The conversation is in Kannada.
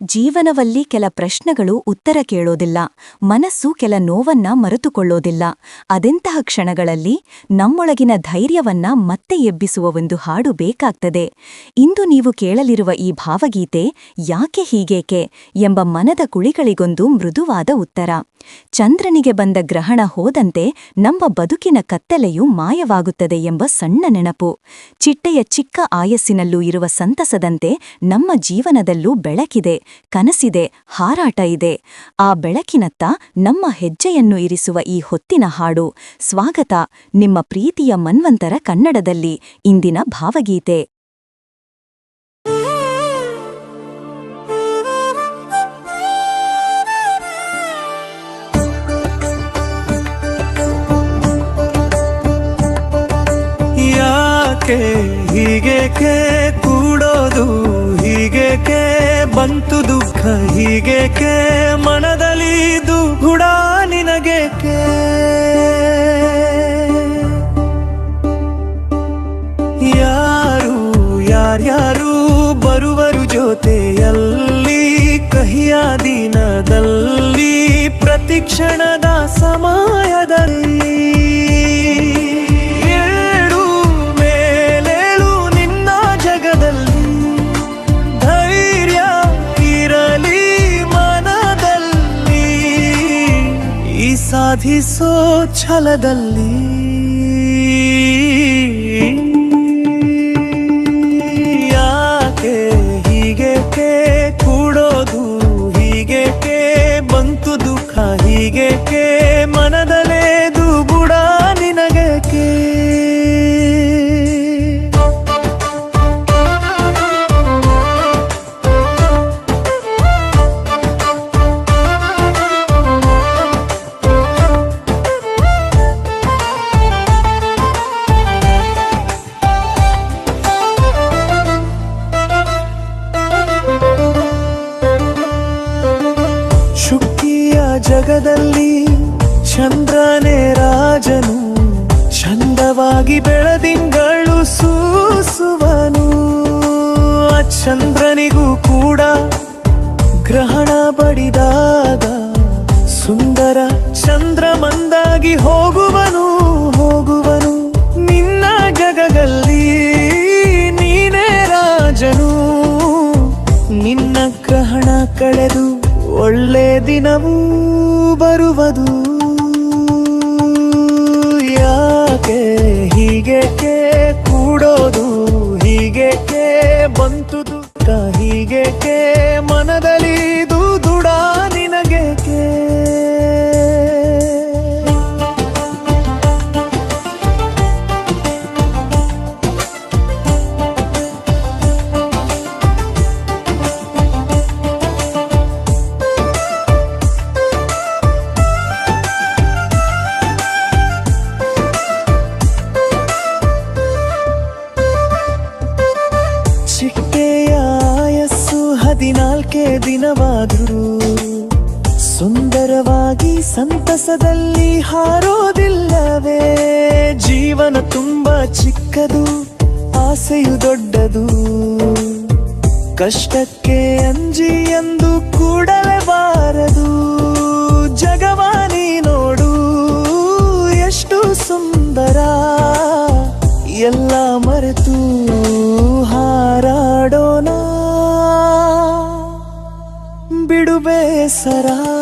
ಜೀವನದಲ್ಲಿ ಕೆಲ ಪ್ರಶ್ನೆಗಳು ಉತ್ತರ ಕೇಳೋದಿಲ್ಲ, ಮನಸ್ಸು ಕೆಲ ನೋವನ್ನ ಮರೆತುಕೊಳ್ಳೋದಿಲ್ಲ. ಅದೆಂತಹ ಕ್ಷಣಗಳಲ್ಲಿ ನಮ್ಮೊಳಗಿನ ಧೈರ್ಯವನ್ನ ಮತ್ತೆ ಎಬ್ಬಿಸುವ ಒಂದು ಹಾಡು ಬೇಕಾಗ್ತದೆ. ಇಂದು ನೀವು ಕೇಳಲಿರುವ ಈ ಭಾವಗೀತೆ ಯಾಕೆ ಹೀಗೇಕೆ ಎಂಬ ಮನದ ಕುಳಿಗಳಿಗೊಂದು ಮೃದುವಾದ ಉತ್ತರ. ಚಂದ್ರನಿಗೆ ಬಂದ ಗ್ರಹಣ ಹೋದಂತೆ ನಮ್ಮ ಬದುಕಿನ ಕತ್ತಲೆಯು ಮಾಯವಾಗುತ್ತದೆ ಎಂಬ ಸಣ್ಣ ನೆನಪು. ಚಿಟ್ಟೆಯ ಚಿಕ್ಕ ಆಯಸ್ಸಿನಲ್ಲೂ ಇರುವ ಸಂತಸದಂತೆ ನಮ್ಮ ಜೀವನದಲ್ಲೂ ಬೆಳಕಿದೆ. ಕನಸಿದೆ, ಹಾರಾಟ ಇದೆ. ಆ ಬೆಳಕಿನತ್ತ ನಮ್ಮ ಹೆಜ್ಜೆಯನ್ನು ಇರಿಸುವ ಈ ಹೊತ್ತಿನ ಹಾಡು. ಸ್ವಾಗತ, ನಿಮ್ಮ ಪ್ರೀತಿಯ ಮನ್ವಂತರ ಕನ್ನಡದಲ್ಲಿ, ಇಂದಿನ ಭಾವಗೀತೆ. ಯಾಕೆ ಹೀಗೇಕೆ ಹೀಗೇಕೆ? ಮನದಲ್ಲಿ ದುಗುಡ ನಿನಗೇಕೆ? ಯಾರು ಯಾರ್ಯಾರು ಬರುವರು ಜೊತೆಯಲ್ಲಿ ಕಹಿಯ ದಿನದಲ್ಲಿ ಪ್ರತಿಕ್ಷಣದ ಸಾಧಿಸೋ ಛಲದಲ್ಲಿ ಜಗದಲ್ಲಿ ಚಂದ್ರನೇ ರಾಜನು, ಚಂದವಾಗಿ ಬೆಳದಿಂಗಳು ಸೂಸುವನು. ಆ ಚಂದ್ರನಿಗೂ ಕೂಡ ಗ್ರಹಣ ಬಡಿದಾಗ ಸುಂದರ ಚಂದ್ರ ಮಂದಾಗಿ ಹೋಗುವನು ಹೋಗುವನು. ನಿನ್ನ ಜಗದಲ್ಲಿ ನೀನೇ ರಾಜನು. ನಿನ್ನ ಗ್ರಹಣ ಕಳೆದು ಒಳ್ಳೆ ದಿನವೂ ಬರುವುದು. ಯಾಕೆ ಹೀಗೇಕೆ ಕೂಡೋದು? ಹೀಗೇಕೆ ಬಂತು ದುಃಖ? ಕೇ ಮನದಲ್ಲಿ ದಿನವಾದರೂ ಸುಂದರವಾಗಿ ಸಂತಸದಲ್ಲಿ ಹಾರೋದಿಲ್ಲವೇ? ಜೀವನ ತುಂಬ ಚಿಕ್ಕದು ಆಸೆಯು ದೊಡ್ಡದು. ಕಷ್ಟಕ್ಕೆ ಅಂಜಿ ಎಂದು ಕೂಡಲೇಬಾರದು ಜಗವಾನಿ सरा